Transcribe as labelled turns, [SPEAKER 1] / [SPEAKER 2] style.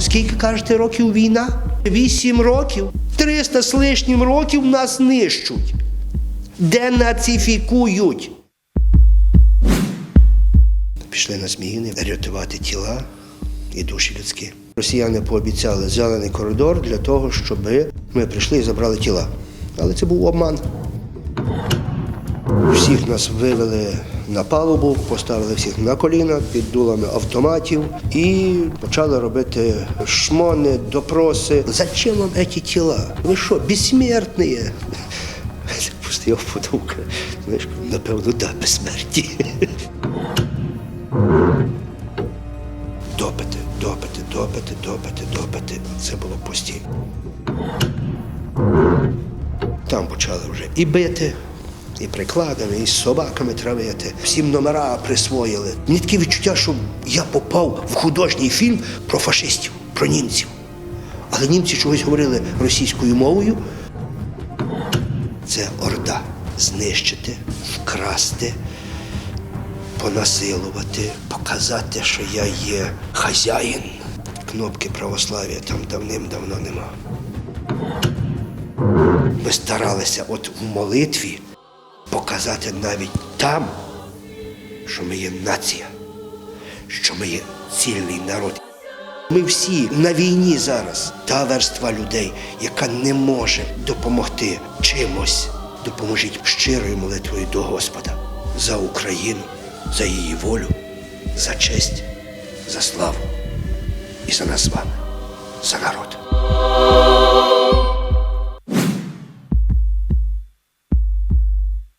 [SPEAKER 1] Скільки кажете років війна? Вісім років. 300 з лишнім років нас нищуть. Денацифікують. Пішли на зміїни рятувати тіла і душі людські. Росіяни пообіцяли зелений коридор для того, щоб ми прийшли і забрали тіла. Але це був обман. Всіх нас вивели на палубу, поставили всіх на коліна під дулами автоматів і почали робити шмони, допроси. Зачем вам ці тіла? Ви що, безсмертні? Пустив подумка. Знаєш, напевно, да, безсмерті. Допити, допити, допити, допити, допити. Це було постійно. Там почали вже і бити, і прикладами, і з собаками травити. Всім номера присвоїли. Мені таке відчуття, що я попав в художній фільм про фашистів, про німців. Але німці чогось говорили російською мовою. Це орда. Знищити, вкрасти, понасилувати, показати, що я є хазяїн. Кнопки православ'я там давним-давно нема. Ми старалися от в молитві показати навіть там, що ми є нація, що ми є цільний народ. Ми всі на війні зараз. Та верства людей, яка не може допомогти чимось. Допоможіть щирою молитвою до Господа за Україну, за її волю, за честь, за славу і за нас з вами, за народ.